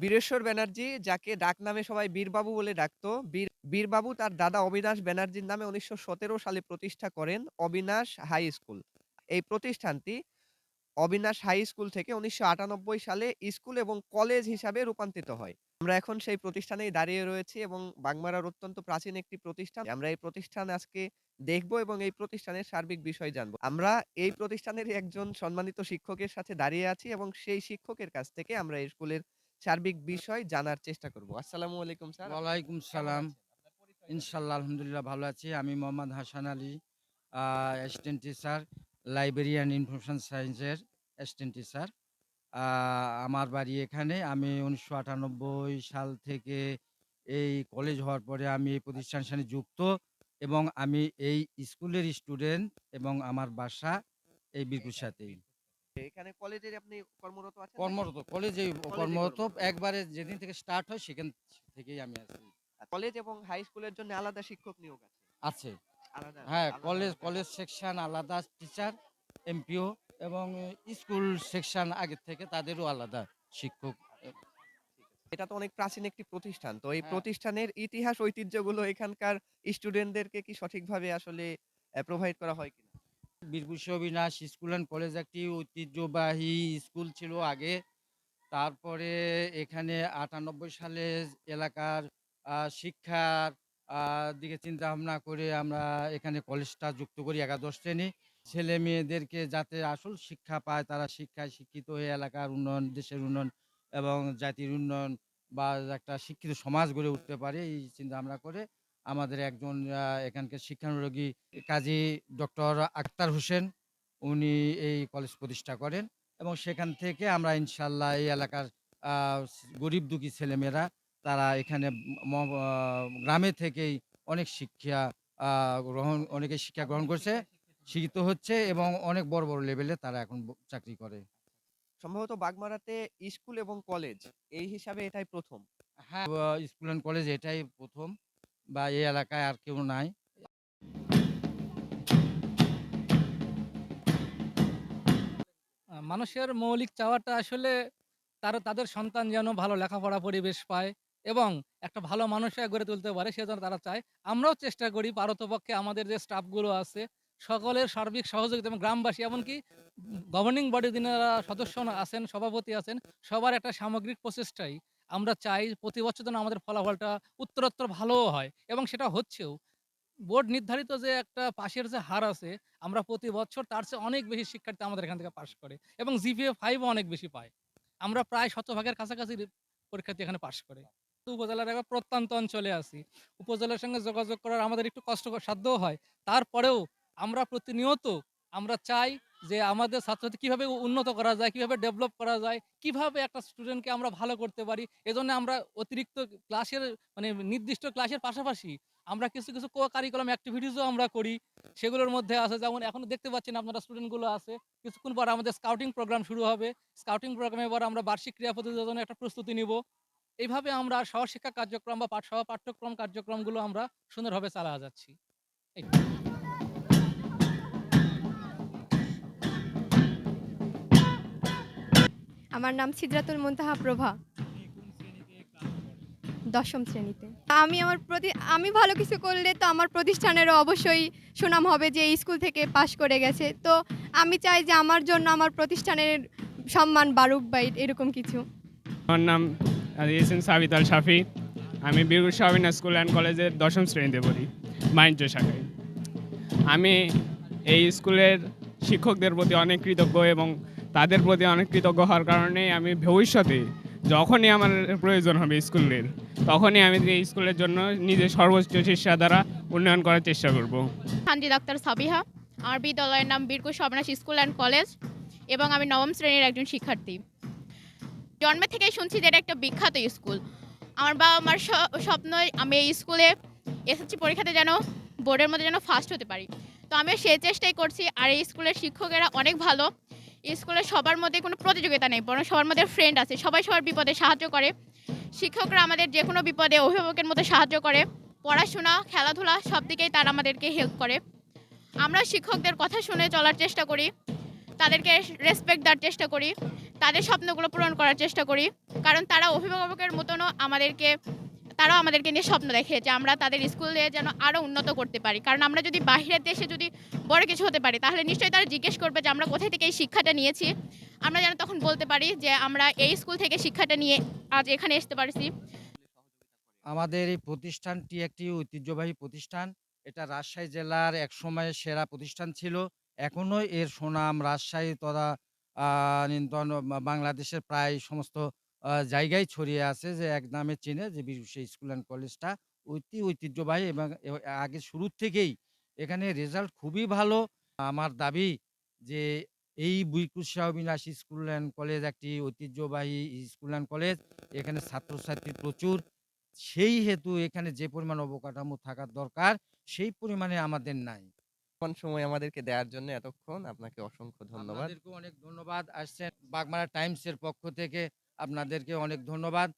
বীরেশ্বর ব্যানার্জি, যাকে ডাক নামে সবাই বীরবাবু বলে ডাকতো, বীর, বীরবাবু তার দাদা অবিনাশ ব্যানার্জির নামে উনিশশো সালে প্রতিষ্ঠা করেন অবিনাশ হাই স্কুল। এই প্রতিষ্ঠানটি অবিনাশ হাই স্কুল থেকে উনিশশো সালে স্কুল এবং কলেজ হিসাবে রূপান্তরিত হয়। আমরা এখন সেই প্রতিষ্ঠানেই দাঁড়িয়ে রয়েছি এবং বাগমারার অত্যন্ত প্রাচীন একটি প্রতিষ্ঠান। আমরা এই প্রতিষ্ঠান আজকে দেখব এবং এই প্রতিষ্ঠানের সার্বিক বিষয় জানব। আমরা এই প্রতিষ্ঠানের একজন সম্মানিত শিক্ষকের সাথে দাঁড়িয়ে আছি এবং সেই শিক্ষকের কাছ থেকে আমরা এই স্কুলের সার্বিক বিষয় জানার চেষ্টা করব। আসসালামু আলাইকুম স্যার ওয়ালাইকুম সালাম। ইনশাল্লাহ আলহামদুলিল্লাহ ভালো আছি। আমি Mohammad Hasan Ali assistant teacher librarian information সায়েন্সের অ্যাসিস্ট্যান্ট টিচার আমার বাড়ি এখানে। আমি উনিশশো আটানব্বই সাল থেকে এই কলেজ হওয়ার পরে আমি এই প্রতিষ্ঠানের সাথে যুক্ত এবং আমি এই স্কুলের স্টুডেন্ট এবং আমার বাসা এই বীরপুর সাথেই। এখানে কলেজে আপনি কর্মরত আছেন কর্মরত কলেজে কর্মরত একবারে যেদিন থেকে স্টার্ট হয় সেখান থেকেই আমি আছি। কলেজ এবং হাই স্কুলের জন্য আলাদা শিক্ষক নিয়োগ আছে? আছে। হ্যাঁ কলেজ কলেজ সেকশন আলাদা টিচার এমপিও এবং স্কুল সেকশন আগের থেকে তাদেরও আলাদা শিক্ষক। এটা তো অনেক প্রাচীন একটি প্রতিষ্ঠান তো এই হ্যাঁ। প্রতিষ্ঠানের ইতিহাস ঐতিহ্যগুলো এখানকার স্টুডেন্টদেরকে কি সঠিকভাবে আসলে প্রোভাইড করা হয় কিনা? বীরভূষ অবিনাশ স্কুল অ্যান্ড কলেজ একটি ঐতিহ্যবাহী স্কুল ছিল আগে। তারপরে এখানে আটানব্বই সালে এলাকার শিক্ষার দিকে চিন্তা ভাবনা করে আমরা এখানে কলেজটা যুক্ত করি একাদশ শ্রেণি। ছেলে মেয়েদেরকে যাতে আসল শিক্ষা পায়, তারা শিক্ষায় শিক্ষিত হয়ে এলাকার উন্নয়ন, দেশের উন্নয়ন এবং জাতির উন্নয়ন বা একটা শিক্ষিত সমাজ গড়ে উঠতে পারে, এই চিন্তা ভাবনা করে আমাদের একজন এখানকার শিক্ষানুরাগী কাজী ডক্টর আক্তার হোসেন উনি এই কলেজ প্রতিষ্ঠা করেন এবং সেখান থেকে আমরা ইনশাল্লাহ এই এলাকার গরিব দুঃখী ছেলেমেয়েরা তারা এখানে গ্রামে থেকেই অনেক শিক্ষা গ্রহণ অনেকে শিক্ষা গ্রহণ করছে শিক্ষিত হচ্ছে এবং অনেক বড় বড় লেভেলে তারা এখন চাকরি করে। সম্ভবত বাগমারাতে স্কুল এবং কলেজ এই হিসাবে এটাই প্রথম। হ্যাঁ স্কুল অ্যান্ড কলেজ এটাই প্রথম। বা এই এলাকায় আর কেউ নাই। মানুষের মৌলিক চাওয়াটা আসলে তারা, তাদের সন্তান যেন ভালো লেখাপড়া পরিবেশ পায় এবং একটা ভালো মানুষ গড়ে তুলতে পারে সেজন্য তারা চায়। আমরাও চেষ্টা করি পারতপক্ষে আমাদের যে স্টাফগুলো আছে, সকলের সার্বিক সহযোগিতা এবং গ্রামবাসী এমনকি গভর্নিং বডি যিনারা সদস্য আছেন, সভাপতি আছেন, সবার একটা সামগ্রিক প্রচেষ্টাই। আমরা চাই প্রতি বছর যেন আমাদের ফলাফলটা উত্তরোত্তর ভালোও হয় এবং সেটা হচ্ছেও। বোর্ড নির্ধারিত যে একটা পাশের যে হার আছে, আমরা প্রতি বছর তার চেয়ে অনেক বেশি শিক্ষার্থী আমাদের এখান থেকে পাশ করে এবং জিপিএ ফাইভও অনেক বেশি পায়। আমরা প্রায় শতভাগের কাছাকাছি পরীক্ষার্থী এখানে পাশ করে। তো উপজেলার একটা প্রত্যন্ত অঞ্চলে আছি। উপজেলার সঙ্গে যোগাযোগ করার আমাদের একটু কষ্ট সাধ্যও হয়। তারপরেও আমরা প্রতিনিয়ত আমরা চাই যে আমাদের ছাত্রছাত্রী কীভাবে উন্নত করা যায়, কীভাবে ডেভেলপ করা যায়, কীভাবে একটা স্টুডেন্টকে আমরা ভালো করতে পারি, এজন্য আমরা অতিরিক্ত ক্লাসের মানে নির্দিষ্ট ক্লাসের পাশাপাশি আমরা কিছু কিছু কো কারিকুলাম অ্যাক্টিভিটিসও আমরা করি। সেগুলোর মধ্যে আছে, যেমন এখন দেখতে পাচ্ছেন আপনারা স্টুডেন্টগুলো আছে। কিছুক্ষণ পর আমাদের স্কাউটিং প্রোগ্রাম শুরু হবে। স্কাউটিং প্রোগ্রামে এবার আমরা বার্ষিক ক্রীড়া প্রতিযোগিতার জন্য একটা প্রস্তুতি নিব। এইভাবে আমরা সহশিক্ষা কার্যক্রম বা পাঠ সহ পাঠ্যক্রম কার্যক্রমগুলো আমরা সুন্দরভাবে চালা যাচ্ছি। আমার নাম সিদ্রাতুল মুনতাহা প্রভা, দশম শ্রেণীতে। আমি আমার প্রতি, আমি ভালো কিছু করলে তো আমার প্রতিষ্ঠানেরও অবশ্যই সুনাম হবে যে স্কুল থেকে পাশ করে গেছে। তো আমি চাই যে আমার জন্য আমার প্রতিষ্ঠানের সম্মান বাড়ুক বা এরকম কিছু। আমার নাম ইয়েসেন সাবিত আল শাফি। আমি বীরগুর শাহিনা স্কুল অ্যান্ড কলেজের দশম শ্রেণীতে পড়ি বাণিজ্য শাখায়। আমি এই স্কুলের শিক্ষকদের প্রতি অনেক কৃতজ্ঞ এবং তাদের প্রতি অনেক কৃতজ্ঞ হওয়ার কারণে আমি ভবিষ্যতে যখনই আমার প্রয়োজন হবে স্কুলের, তখনই আমি এই স্কুলের জন্য নিজের সর্বোচ্চ চেষ্টা দ্বারা উন্নয়ন করার চেষ্টা করব। সানজিদ ডাক্তার সাবিহা আমার বিদ্যালয়ের নাম বীরকুশ সবনাশ স্কুল অ্যান্ড কলেজ এবং আমি নবম শ্রেণির একজন শিক্ষার্থী। জন্মে থেকেই শুনছি যে এটা একটা বিখ্যাত স্কুল। আমার বাবা মার স্বপ্ন আমি এই স্কুলে এসএসসি পরীক্ষাতে যেন বোর্ডের মধ্যে যেন ফার্স্ট হতে পারি। তো আমিও সেই চেষ্টাই করছি আর এই স্কুলের শিক্ষকেরা অনেক ভালো। স্কুলে সবার মধ্যে কোনো প্রতিযোগিতা নেই, বরং সবার মধ্যে ফ্রেন্ড আছে। সবাই সবার বিপদে সাহায্য করে। শিক্ষকরা আমাদের যে কোনো বিপদে অভিভাবকের মতো সাহায্য করে। পড়াশোনা, খেলাধুলা সব দিকেই তারা আমাদেরকে হেল্প করে। আমরা শিক্ষকদের কথা শুনে চলার চেষ্টা করি। তাদেরকে রেসপেক্ট দেওয়ার চেষ্টা করি। তাদের স্বপ্নগুলো পূরণ করার চেষ্টা করি। কারণ তারা অভিভাবকের মতনও আমাদেরকে তারাও আমাদেরকে নিয়ে স্বপ্ন দেখে যে আমরা তাদের স্কুলে যেন আরও উন্নত করতে পারি। কারণ আমরা যদি বাইরের দেশে যদি বড় কিছু হতে পারি, তাহলে নিশ্চয়ই তারা জিজ্ঞেস করবে যে আমরা কোথায় থেকে এই শিক্ষাটা নিয়েছি। আমরা যেন তখন বলতে পারি যে আমরা এই স্কুল থেকে শিক্ষাটা নিয়ে আজ এখানে আসতে পারছি। আমাদের এই প্রতিষ্ঠানটি একটি ঐতিহ্যবাহী প্রতিষ্ঠান। এটা রাজশাহী জেলার এক সময় সেরা প্রতিষ্ঠান ছিল। এখনও এর সুনাম রাজশাহী তথা বাংলাদেশের প্রায় সমস্ত জায়গায় ছড়িয়ে আছে যে এক নামে চেনে যে বিশ্ব স্কুল অ্যান্ড কলেজটা অতি ঐতিহ্যবাহী এবং এ- আগে শুরুর থেকেই এখানে রেজাল্ট খুবই ভালো। আমার দাবি যে এই বুইকুশ শাহবিনাশ স্কুল অ্যান্ড কলেজ একটি ঐতিহ্যবাহী স্কুল অ্যান্ড কলেজ। এখানে ছাত্রছাত্রী প্রচুর। সেই হেতু এখানে যে পরিমাণ অবকাঠামো থাকার দরকার সেই পরিমাণে আমাদের নাই। কোন সময় আমাদেরকে দেওয়ার জন্য এতক্ষণ আপনাকে অসংখ্য ধন্যবাদ। অনেক ধন্যবাদ। আসছেন বাগমারা টাইমস এর পক্ষ থেকে। আপনাদেরকে অনেক ধন্যবাদ।